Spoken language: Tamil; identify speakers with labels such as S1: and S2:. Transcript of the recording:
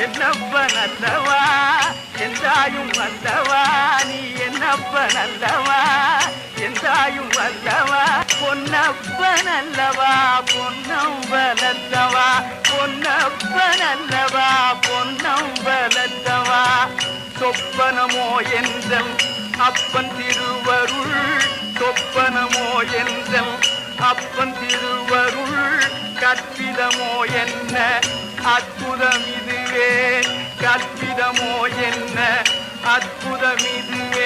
S1: என்னப்ப நல்லவா எந்தாயும் வல்லவா நீ என்னப்ப நல்லவா எந்தாயும் வல்லவா பொன்னப்ப நல்லவா பொன்னம் வலத்தவா பொன்னப்ப நல்லவா பொன்னம் வலத்தவா சொப்பனமோ என்றம் அப்பன் திருவருள் சொப்பனமோ என்றம் அப்பன் திருவருள் கற்பிதமோ என்ன அற்புதம் இது? கற்பிதமோ